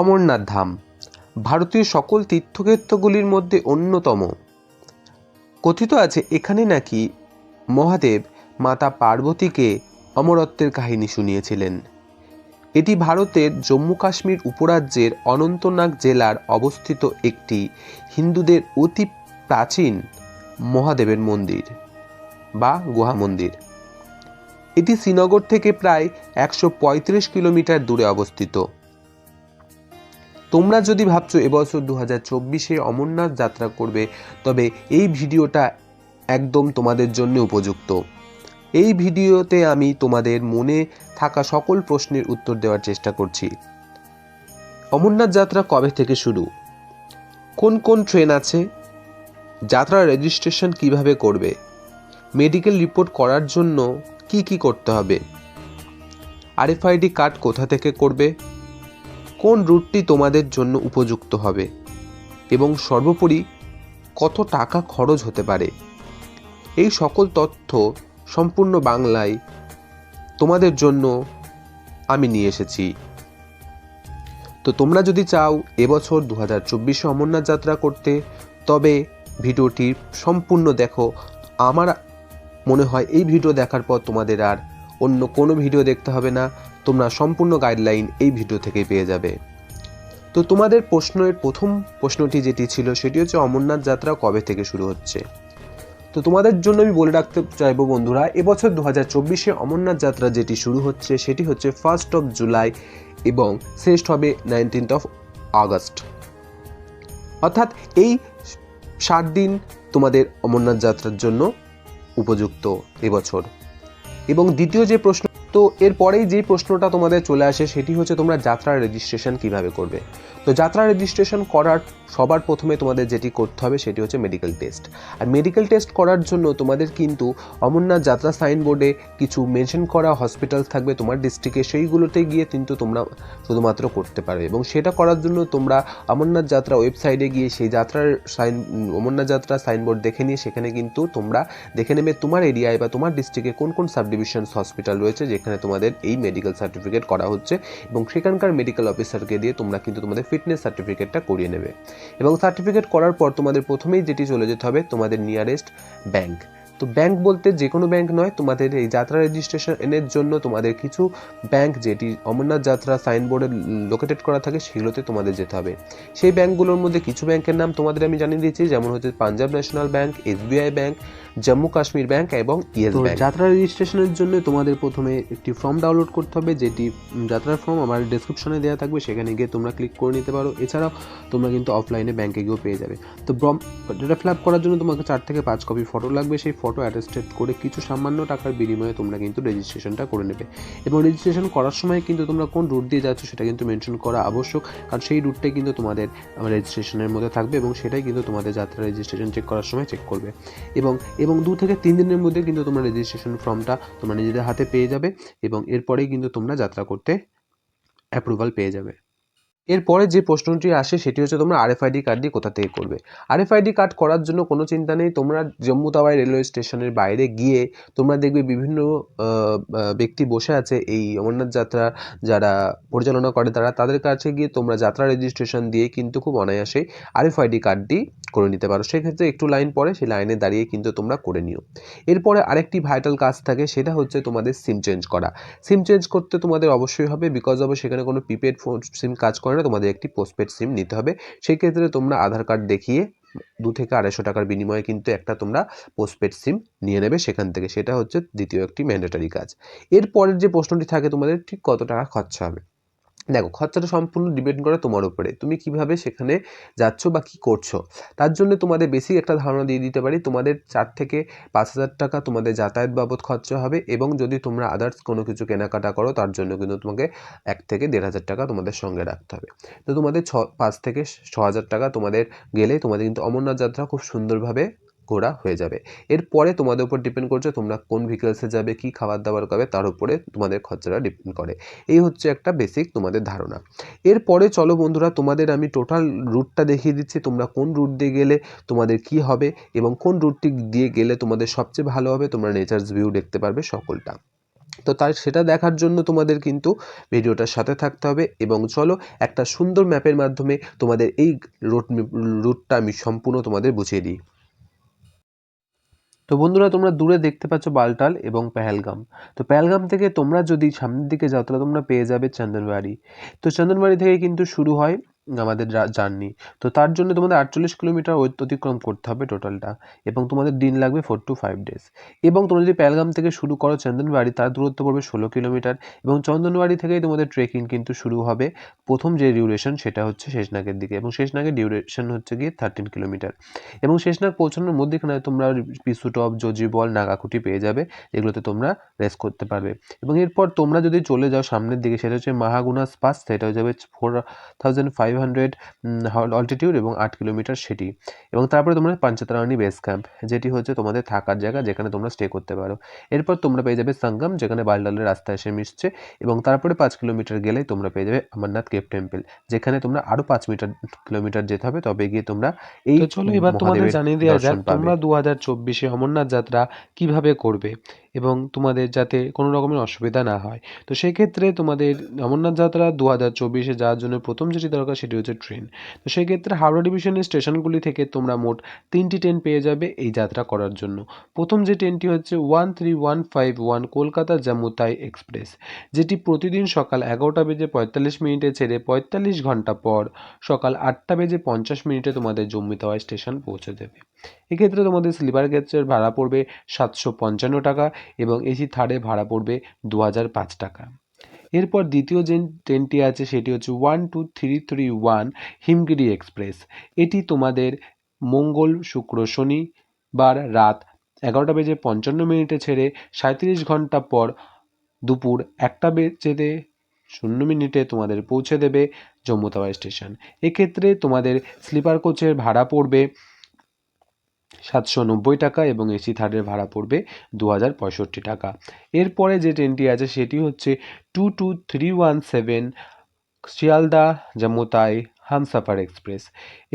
অমরনাথ ধাম, ভারতীয় সকল তীর্থক্ষেত্রগুলির মধ্যে অন্যতম। কথিত আছে, এখানে নাকি মহাদেব মাতা পার্বতীকে অমরত্বের কাহিনী শুনিয়েছিলেন। এটি ভারতের জম্মু কাশ্মীর উপরাজ্যের অনন্তনাগ জেলার অবস্থিত একটি হিন্দুদের অতি প্রাচীন মহাদেবের মন্দির বা গুহা মন্দির। এটি শ্রীনগর থেকে প্রায় একশো পঁয়ত্রিশ কিলোমিটার দূরে অবস্থিত। তোমরা যদি ভাবছ এবছর দু হাজার চব্বিশে অমরনাথ যাত্রা করবে, তবে এই ভিডিওটা একদম তোমাদের জন্য উপযুক্ত। এই ভিডিওতে আমি তোমাদের মনে থাকা সকল প্রশ্নের উত্তর দেওয়ার চেষ্টা করছি। অমরনাথ যাত্রা কবে থেকে শুরু? কোন কোন ট্রেন আছে? যাত্রার রেজিস্ট্রেশন কীভাবে করবে? মেডিকেল রিপোর্ট করার জন্য কি কি করতে হবে? আরএফআইডি কার্ড কোথা থেকে করবে? কোন রুটটি তোমাদের জন্য উপযুক্ত হবে? এবং সর্বোপরি, কত টাকা খরচ হতে পারে? এই সকল তথ্য সম্পূর্ণ বাংলায় তোমাদের জন্য আমি নিয়ে এসেছি। তো তোমরা যদি চাও এবছর দু হাজার চব্বিশে অমরনাথ যাত্রা করতে, তবে ভিডিওটি সম্পূর্ণ দেখো। আমার মনে হয় এই ভিডিও দেখার পর তোমাদের আর অন্য কোনো ভিডিও দেখতে হবে না। তোমরা সম্পূর্ণ গাইডলাইন এই ভিডিও থেকেই পেয়ে যাবে। তো তোমাদের প্রশ্নের প্রথম প্রশ্নটি যেটি ছিল, সেটি হচ্ছে অমরনাথ যাত্রা কবে থেকে শুরু হচ্ছে? তো তোমাদের জন্য আমি বলে রাখতে চাইব বন্ধুরা, এবছর দু হাজার চব্বিশে অমরনাথ যাত্রা যেটি শুরু হচ্ছে, সেটি হচ্ছে ফার্স্ট অফ জুলাই এবং শেষ হবে নাইনটিন্থ অফ আগস্ট অর্থাৎ এই ষাট দিন তোমাদের অমরনাথ যাত্রার জন্য উপযুক্ত এবছর। এবং দ্বিতীয় যে প্রশ্ন তো এরপরেই যে প্রশ্নটা তোমাদের চলে আসে সেটি হচ্ছে তোমরা যাত্রার রেজিস্ট্রেশন কীভাবে করবে? তো যাত্রা রেজিস্ট্রেশন করার সবার প্রথমে তোমাদের যেটি করতে হবে সেটি হচ্ছে মেডিকেল টেস্ট আর মেডিকেল টেস্ট করার জন্য তোমাদের কিন্তু অমরনাথ যাত্রা সাইনবোর্ডে কিছু মেনশন করা হসপিটাল থাকবে তোমার ডিস্ট্রিক্টে সেইগুলোতে গিয়ে কিন্তু তোমরা শুধুমাত্র করতে পারবে। এবং সেটা করার জন্য তোমরা অমরনাথ যাত্রা ওয়েবসাইটে গিয়ে সেই যাত্রার সাইন অমরনাথ যাত্রা সাইনবোর্ড দেখে নিয়ে সেখানে কিন্তু তোমরা দেখে নেবে তোমার এরিয়ায় বা তোমার ডিস্ট্রিক্টে কোন কোন সাব ডিভিশনস হসপিটাল রয়েছে যেখানে তোমাদের এই মেডিকেল সার্টিফিকেট করা হচ্ছে। এবং সেখানকার মেডিকেল অফিসারকে দিয়ে তোমরা কিন্তু তোমাদের ফিটনেস সার্টিফিকেটটা করিয়ে নেবে। এবং সার্টিফিকেট করার পর তোমাদের প্রথমেই যেটি চলে যেতে হবে, তোমাদের নিয়ারেস্ট ব্যাংক তো ব্যাংক বলতে যে কোনো ব্যাংক নয় তোমাদের এই যাত্রা রেজিস্ট্রেশন রেজিস্ট্রেশনের জন্য তোমাদের কিছু ব্যাংক যেটি অমরনাথ যাত্রা সাইনবোর্ডে লোকেটেড করা থাকে সেগুলোতে তোমাদের যেতে হবে। সেই ব্যাংকগুলোর মধ্যে কিছু ব্যাংকের নাম তোমাদের আমি জানিয়ে দিচ্ছি যেমন হচ্ছে Punjab national bank SBI bank Jammu Kashmir bank এবং ইয়েস ব্যাংক যাত্রা রেজিস্ট্রেশনের জন্য তোমাদের প্রথমে একটি ফর্ম ডাউনলোড করতে হবে যেটি যাত্রার ফর্ম আমার ডেসক্রিপশনে দেওয়া থাকবে সেখানে গিয়ে তোমরা ক্লিক করে নিতে পারো। এছাড়াও তোমরা কিন্তু অফলাইনে ব্যাংকে গিয়েও পেয়ে যাবে। তো ব্রম এটা ফিল আপ করার জন্য তোমাকে চার থেকে পাঁচ কপি ফটো লাগবে সেই ফটো অ্যাটাস্টেড করে কিছু সামান্য টাকার বিনিময়ে তোমরা কিন্তু রেজিস্ট্রেশনটা করে নেবে। এবং রেজিস্ট্রেশন করার সময় কিন্তু তোমরা কোন রুট দিয়ে যাচ্ছ সেটা কিন্তু মেনশন করা আবশ্যক, কারণ সেই রুটটাই কিন্তু তোমাদের রেজিস্ট্রেশনের মধ্যে থাকবে এবং সেটাই কিন্তু তোমাদের যাত্রা রেজিস্ট্রেশন চেক করার সময় চেক করবে। এবং এবং দু থেকে তিন দিনের মধ্যে কিন্তু তোমরা রেজিস্ট্রেশন ফর্মটা তোমরা নিজেদের হাতে পেয়ে যাবে এবং এরপরেই কিন্তু তোমরা যাত্রা করতে অ্যাপ্রুভাল পেয়ে যাবে। এরপরে যে প্রশ্নটি আসে সেটি হচ্ছে তোমরা আরএফআইডি কার্ড দিয়ে কোথা থেকে করবে? আরএফআইডি কার্ড করার জন্য কোনো চিন্তা নেই, তোমরা জম্মু তাওয়াই রেলওয়ে স্টেশনের বাইরে গিয়ে তোমরা দেখবে বিভিন্ন ব্যক্তি বসে আছে। এই অমরনাথ যাত্রা যারা পরিচালনা করে তারা, তাদের কাছে গিয়ে তোমরা যাত্রা রেজিস্ট্রেশন দিয়ে কিন্তু খুব অনায়াসেই আরএফআইডি কার্ডটি করে নিতে পারো। সেক্ষেত্রে একটু লাইন পরে সেই লাইনে দাঁড়িয়ে কিন্তু তোমরা করে নিও। এরপরে আরেকটি ভাইটাল কাজ থাকে, সেটা হচ্ছে তোমাদের সিম চেঞ্জ করা। সিম চেঞ্জ করতে তোমাদের অবশ্যই হবে বিকজ অব সেখানে কোনো প্রিপেড ফোন সিম কাজ করে না, তোমাদের একটি পোস্টপেড সিম নিতে হবে। সেই ক্ষেত্রে তোমরা আধার কার্ড দেখিয়ে দু থেকে আড়াইশো টাকার বিনিময়ে কিন্তু একটা তোমরা পোস্টপেড সিম নিয়ে নেবে সেখান থেকে। সেটা হচ্ছে দ্বিতীয় একটি ম্যান্ডেটারি কাজ। এরপরের যে প্রশ্নটি থাকে, তোমাদের ঠিক কত টাকা খরচা হবে? দেখো, খরচাটা সম্পূর্ণ ডিপেন্ড করে তোমার উপরে। তুমি কীভাবে সেখানে যাচ্ছ বা কি করছ, তার জন্য তোমাদের বেসিক একটা ধারণা দিয়ে দিতে পারি। তোমাদের চার থেকে পাঁচ হাজার টাকা তোমাদের যাতায়াত বাবদ খরচা হবে এবং যদি তোমরা আদার্স কোনো কিছু কেনাকাটা করো, তার জন্য কিন্তু তোমাকে এক থেকে দেড় হাজার টাকা তোমাদের সঙ্গে রাখতে হবে। তো তোমাদের ছ, পাঁচ থেকে ছ হাজার টাকা তোমাদের গেলে তোমাদের কিন্তু অমরনাথ যাত্রা খুব সুন্দরভাবে ঘোরা হয়ে যাবে। এরপরে তোমাদের উপর ডিপেন্ড করছে তোমরা কোন ভেহিকেলসে যাবে, কি খাবার দাবার খাবে, তার উপরে তোমাদের খরচাটা ডিপেন্ড করে। এই হচ্ছে একটা বেসিক তোমাদের ধারণা। এরপরে চলো বন্ধুরা, তোমাদের আমি টোটাল রুটটা দেখিয়ে দিচ্ছি, তোমরা কোন রুট দিয়ে গেলে তোমাদের কি হবে এবং কোন রুটটি দিয়ে গেলে তোমাদের সবচেয়ে ভালো হবে, তোমরা নেচার্স ভিউ দেখতে পারবে সকলটা। তো তার সেটা দেখার জন্য তোমাদের কিন্তু ভিডিওটার সাথে থাকতে হবে এবং চলো একটা সুন্দর ম্যাপের মাধ্যমে তোমাদের এই রুট রুটটা আমি সম্পূর্ণ তোমাদের বুঝিয়ে দিই। তো বন্ধুরা, তোমরা দূরে দেখতে পাচ্ছ বালটাল এবং পেহেলগাম। তো পেহেলগাম থেকে তোমরা যদি সামনের দিকে যাও, তাহলে তোমরা পেয়ে যাবে চন্দনবাড়ি। তো চন্দনবাড়ি থেকে কিন্তু শুরু হয় আমাদের জার্নি। তো তার জন্য তোমাদের আটচল্লিশ কিলোমিটার অতিক্রম করতে হবে টোটালটা এবং তোমাদের দিন লাগবে ফোর টু ফাইভ ডেজ। এবং তোমরা যদি পেলগাম থেকে শুরু করো চন্দনবাড়ি, তার দূরত্ব পড়বে ষোলো কিলোমিটার এবং চন্দনবাড়ি থেকেই তোমাদের ট্রেকিং কিন্তু শুরু হবে। প্রথম যে ডিউরেশন সেটা হচ্ছে শেষনাগের দিকে এবং শেষনাগের ডিউরেশন হচ্ছে গিয়ে থার্টিন কিলোমিটার। এবং শেষনাগ পৌঁছানোর মধ্যেখানে তোমরা পিসুটপ জজিবল নাগাকুটি পেয়ে যাবে এগুলোতে তোমরা রেস্ট করতে পারবে। এবং এরপর তোমরা যদি চলে যাও সামনের দিকে, সেটা হচ্ছে মাহাগুনাস পাস সেটা হয়ে যাবে four thousand five hundred altitude এবং আট কিলোমিটার সেটি। এবং তারপরে তোমরা পাঞ্চতারানি বেস ক্যাম্প যেটি হচ্ছে তোমাদের থাকার জায়গা যেখানে তোমরা স্টে করতে পারো। এরপর তোমরা পেয়ে যাবে সঙ্গম যেখানে বালডালের রাস্তা এসে মিশছে এবং তারপরে পাঁচ কিলোমিটার গেলেই তোমরা পেয়ে যাবে অমরনাথ কেপ টেম্পল যেখানে তোমরা আরও পাঁচ মিটার কিলোমিটার যেতে হবে। তবে গিয়ে তোমরা এই চলো এবার তোমাদের জানিয়ে দেওয়া যাক তোমরা দু হাজার চব্বিশে অমরনাথ যাত্রা কীভাবে করবে? এবং তোমাদের যাতে কোনো রকমের অসুবিধা না হয়। তো সেক্ষেত্রে তোমাদের অমরনাথ যাত্রা দু হাজার চব্বিশে যাওয়ার জন্য প্রথম যেটি দরকার সেটি হচ্ছে ট্রেন। তো সেক্ষেত্রে হাওড়া ডিভিশনের স্টেশনগুলি থেকে তোমরা মোট তিনটি ট্রেন পেয়ে যাবে এই যাত্রা করার জন্য। প্রথম যে ট্রেনটি হচ্ছে one three one five one Kolkata Jammutawi express, যেটি প্রতিদিন সকাল এগারোটা বেজে পঁয়তাল্লিশ মিনিটে ছেড়ে পঁয়তাল্লিশ ঘণ্টা পর সকাল আটটা বেজে পঞ্চাশ মিনিটে তোমাদের জম্মু তাওয়াই স্টেশন পৌঁছে দেবে। এক্ষেত্রে তোমাদের স্লিপার গেজের ভাড়া পড়বে সাতশো পঞ্চান্ন টাকা এবং এসি থার্ডে ভাড়া পড়বে দু হাজার পাঁচ টাকা। এরপর দ্বিতীয় যে ট্রেনটি আছে সেটি হচ্ছে one two three three one Himgiri express এটি তোমাদের মঙ্গল, শুক্র শনিবার রাত এগারোটা বেজে পঞ্চান্ন মিনিটে ছেড়ে সাঁত্রিশ ঘণ্টা পর দুপুর একটা বেজেতে শূন্য মিনিটে তোমাদের পৌঁছে দেবে জম্মু তাওয়াই স্টেশন এক্ষেত্রে তোমাদের স্লিপার কোচের ভাড়া পড়বে সাতশো নব্বই টাকা এবং এসি থার্ডের ভাড়া পড়বে দু হাজার পঁয়ষট্টি টাকা। এরপরে যে ট্রেনটি আছে সেটি হচ্ছে two two three one seven Sealdah Jammutawi Humsafar express.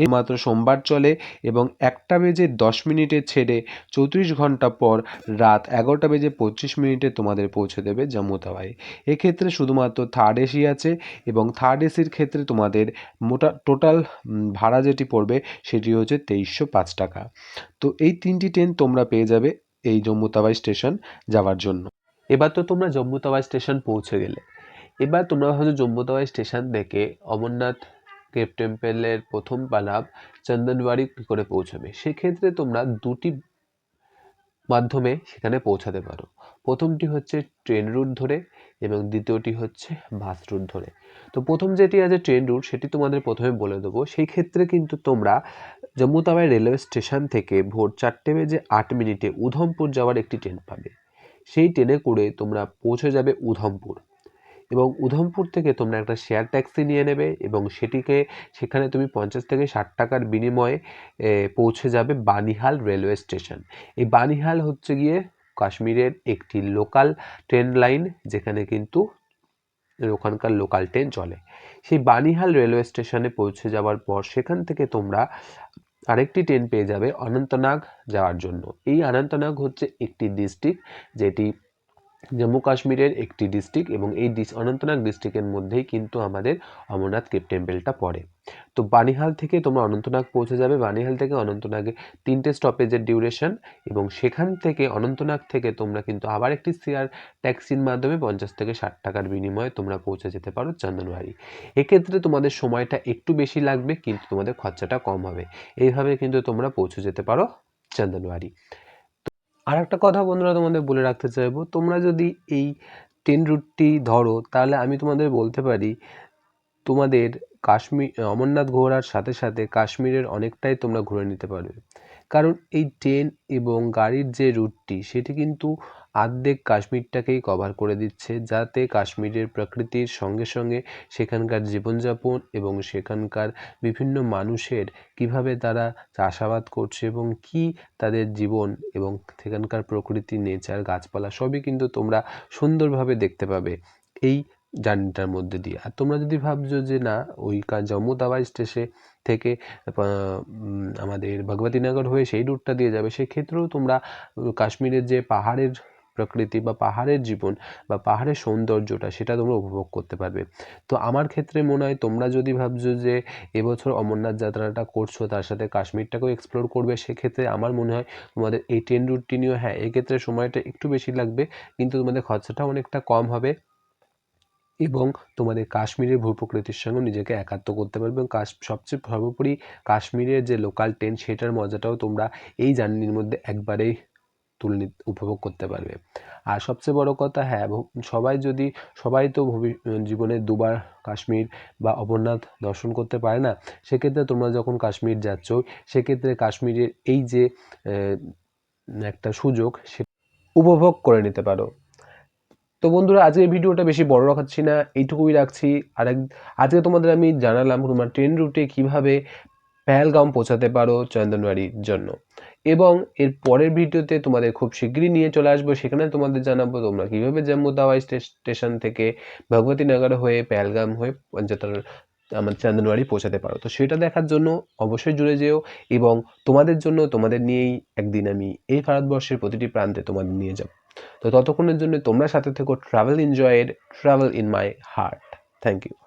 এই মাত্র সোমবার চলে এবং একটা বেজে দশ মিনিটে ছেড়ে চৌত্রিশ ঘণ্টা পর রাত এগারোটা বেজে পঁচিশ মিনিটে তোমাদের পৌঁছে দেবে জম্মু তাওয়াই এক্ষেত্রে শুধুমাত্র থার্ড এসি আছে এবং থার্ড এসির ক্ষেত্রে তোমাদের মোটা টোটাল ভাড়া যেটি পড়বে সেটি হচ্ছে তেইশশো পাঁচ টাকা। তো এই তিনটি ট্রেন তোমরা পেয়ে যাবে এই জম্মু তাওয়াই স্টেশন যাওয়ার জন্য। এবার তো তোমরা জম্মু তাওয়াই স্টেশন পৌঁছে গেলে। এবার তোমরা হয়তো জম্মু তাওয়াই স্টেশন থেকে অমরনাথ কেপ টেম্পেলের প্রথম পালাব চন্দনবাড়ি কী করে পৌঁছাবে। সেক্ষেত্রে তোমরা দুটি মাধ্যমে সেখানে পৌঁছাতে পারো। প্রথমটি হচ্ছে ট্রেন রুট ধরে এবং দ্বিতীয়টি হচ্ছে বাস রুট ধরে। তো প্রথম যেটি আছে ট্রেন রুট, সেটি তোমাদের প্রথমে বলে দেবো। সেই ক্ষেত্রে কিন্তু তোমরা জম্মু তাওয়াই রেলওয়ে স্টেশন থেকে ভোর চারটে বেজে আট মিনিটে উধমপুর যাওয়ার একটি ট্রেন পাবে। সেই ট্রেনে করে তোমরা পৌঁছে যাবে উধমপুর। এবং উধমপুর থেকে তোমরা একটা শেয়ার ট্যাক্সি নিয়ে নেবে এবং সেটিকে সেখানে তুমি পঞ্চাশ থেকে ষাট টাকার বিনিময়ে পৌঁছে যাবে বানিহাল রেলওয়ে স্টেশন এই বানিহাল হচ্ছে গিয়ে কাশ্মীরের একটি লোকাল ট্রেন লাইন যেখানে কিন্তু ওখানকার লোকাল ট্রেন চলে। সেই বানিহাল রেলওয়ে স্টেশনে পৌঁছে যাওয়ার পর সেখান থেকে তোমরা আরেকটি ট্রেন পেয়ে যাবে অনন্তনাগ যাওয়ার জন্য। এই অনন্তনাগ হচ্ছে একটি ডিস্ট্রিক্ট যেটি জম্মু কাশ্মীরের একটি ডিস্ট্রিক্ট এবং এই ডিস অনন্তনাগ ডিস্ট্রিক্টের মধ্যেই কিন্তু আমাদের অমরনাথ টেম্পেলটা পড়ে। তো বানিহাল থেকে তোমরা অনন্তনাগ পৌঁছে যাবে। বানিহাল থেকে অনন্তনাগে তিনটে স্টপেজের ডিউরেশন এবং সেখান থেকে অনন্তনাগ থেকে তোমরা কিন্তু আবার একটি শেয়ার ট্যাক্সির মাধ্যমে পঞ্চাশ থেকে ষাট টাকার বিনিময়ে তোমরা পৌঁছে যেতে পারো চন্দনবাড়ি। এক্ষেত্রে তোমাদের সময়টা একটু বেশি লাগবে, কিন্তু তোমাদের খরচাটা কম হবে। এইভাবে কিন্তু তোমরা পৌঁছে যেতে পারো চন্দনবাড়ি। আর একটা কথা বন্ধুরা তোমাদের বলে রাখতে চাইব, তোমরা যদি এই ট্রেন রুটটি ধরো, তাহলে আমি তোমাদের বলতে পারি, তোমাদের কাশ্মীর, অমরনাথ ঘোরার সাথে সাথে কাশ্মীরের অনেকটাই তোমরা ঘুরে নিতে পারবে। কারণ এই ট্রেন এবং গাড়ির যে রুটটি, সেটি কিন্তু আর্ধেক কাশ্মীরটাকেই কভার করে দিচ্ছে, যাতে কাশ্মীরের প্রকৃতির সঙ্গে সঙ্গে সেখানকার জীবনযাপন এবং সেখানকার বিভিন্ন মানুষের কীভাবে তারা চাষাবাদ করছে এবং কী তাদের জীবন এবং সেখানকার প্রকৃতি নেচার গাছপালা সবই কিন্তু তোমরা সুন্দরভাবে দেখতে পাবে এই জার্নিটার মধ্যে দিয়ে। আর তোমরা যদি ভাবছ যে না, ওই জম্মু তাওয়াই স্টেশে থেকে আমাদের ভগবতীনগর হয়ে সেই রুটটা দিয়ে যাবে, সেক্ষেত্রেও তোমরা কাশ্মীরের যে পাহাড়ের প্রকৃতি বা পাহাড়ের জীবন বা পাহাড়ের সৌন্দর্যটা, সেটা তোমরা উপভোগ করতে পারবে। তো আমার ক্ষেত্রে মনে হয় তোমরা যদি ভাবছ যে এবছর অমরনাথ যাত্রাটা করছ, তার সাথে কাশ্মীরটাকেও এক্সপ্লোর করবে, সেক্ষেত্রে আমার মনে হয় তোমাদের এই ট্রেন রুটটি নিয়েও হ্যাঁ এক্ষেত্রে সময়টা একটু বেশি লাগবে, কিন্তু তোমাদের খরচাটাও অনেকটা কম হবে এবং তোমাদের কাশ্মীরের ভূপ্রকৃতির সঙ্গে নিজেকে একাত্ম করতে পারবে এবং কাশ, সবচেয়ে সর্বোপরি কাশ্মীরের যে লোকাল ট্রেন সেটার মজাটাও তোমরা এই জার্নির মধ্যে একবারেই তুলে উপভোগ করতে পারবে। আর সবচেয়ে বড় কথা হ্যাঁ সবাই যদি, সবাই তো ভবি- জীবনে দুবার কাশ্মীর বা অমরনাথ দর্শন করতে পারে না, সেক্ষেত্রে তোমরা যখন কাশ্মীর যাচ্ছ, সেক্ষেত্রে কাশ্মীরের এই যে একটা সুযোগ, সে উপভোগ করে নিতে পারো। তো বন্ধুরা, আজকের ভিডিওটা বেশি বড় রাখাচ্ছি না, এইটুকুই রাখছি। আর এক আজকে তোমাদের আমি জানালাম তোমার ট্রেন রুটে কীভাবে পেহেলগাম পৌঁছাতে পারো চন্দনবাড়ির জন্য। এবং এর পরের ভিডিওতে তোমাদের খুব শীঘ্রই নিয়ে চলে আসব। সেখানে তোমাদের জানাব তোমরা কীভাবে জম্মু তাওয়াই স্টেশন থেকে ভগবতী নগর হয়ে পেহেলগাম হয়ে পঞ্চতর আমার চন্দনবাড়ি পৌঁছাতে পারো। তো সেটা দেখার জন্য অবশ্যই জুড়ে যেও এবং তোমাদের জন্য, তোমাদের নিয়েই একদিন আমি এই ভারতবর্ষের প্রতিটি প্রান্তে তোমাদের নিয়ে যাব। তো ততক্ষণের জন্য তোমরা সাথে থেকো travel এনজয়ের travel in my heart thank you